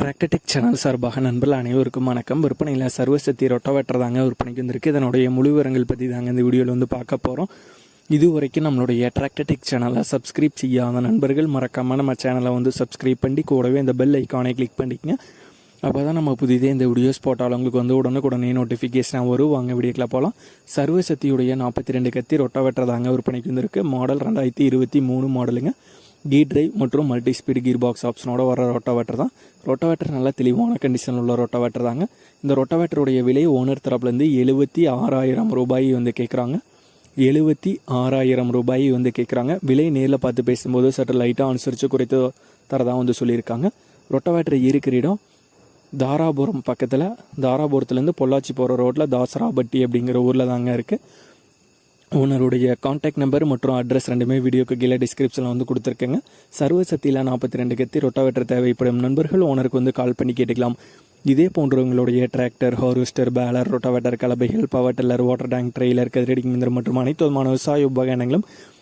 Tractor Tech channel சார்பாக நண்பர்கள் அனைவருக்கும் வணக்கம். விற்பனையில் சர்வசக்தி ரொட்டோவேட்டர் தாங்க விற்பனைக்கு வந்திருக்கு. இதனுடைய முழு விவரங்கள் பற்றி தாங்க இந்த வீடியோவில் வந்து பார்க்க போகிறோம் இது வரைக்கும் நம்மளுடைய டிராக்டர்டெக் சேனலை சப்ஸ்கிரைப் செய்யாத நண்பர்கள் மறக்காமல் நம்ம சேனலை வந்து சப்ஸ்கிரைப் பண்ணி கூடவே இந்த பெல் ஐக்கானை கிளிக் பண்ணிக்கங்க. அப்போ தான் நம்ம புதிதே இந்த வீடியோஸ் போட்டாலும் உங்களுக்கு வந்து உடனுக்குடனே நோட்டிஃபிகேஷனாக வரும். வாங்க வீடியோக்கில் போகலாம் சர்வசக்தியுடைய நாற்பத்தி ரெண்டு கத்தி ரொட்டோவேட்டர் தாங்க விற்பனைக்கு வந்திருக்கு. மாடல் ரெண்டாயிரத்தி இருபத்தி மூணு மாடலுங்க. கீ டிரைவ் மற்றும் மல்டி ஸ்பீடு கீர் பாக்ஸ் ஆப்ஷனோட வர ரொட்டவேட்டர் தான். ரொட்டவேட்டர் நல்லா தெளிவான கண்டிஷனில் உள்ள ரொட்டவேட்டர் தாங்க. இந்த ரொட்டவேட்டருடைய விலை ஓனர் தரப்புலேருந்து எழுபத்தி ஆறாயிரம் ரூபாய் வந்து கேட்குறாங்க எழுபத்தி ஆறாயிரம் ரூபாய் வந்து கேட்குறாங்க விலை நேரில் பார்த்து பேசும்போது சற்று லைட்டாக அனுசரித்து குறைத்து தரதா வந்து சொல்லியிருக்காங்க. ரொட்டவேட்டர் இருக்கிற இடம் தாராபுரம் பக்கத்தில். தாராபுரத்துலேருந்து பொள்ளாச்சி போகிற ரோட்டில் தாசராபட்டி அப்படிங்கிற ஊரில் தாங்க இருக்குது ஓனருடைய காண்டாக்ட் நம்பர் மற்றும் அட்ரஸ் ரெண்டுமே வீடியோக்கு கீழே டிஸ்கிரிப்ஷனில் வந்து கொடுத்துருக்கேங்க. சர்வசக்தியில் நாற்பத்தி ரெண்டு கத்தி ரொட்டாவேட்டர் தேவைப்படும் நண்பர்கள் ஓனருக்கு வந்து கால் பண்ணி கேட்டுக்கலாம். இதே போன்றவங்களுடைய tractor harvester baler rotavator கலபைகள் power tiller water tank trailer கதிரடி மந்திரம் மற்றும் அனைத்து விதமான விவசாய உபகரணங்களும்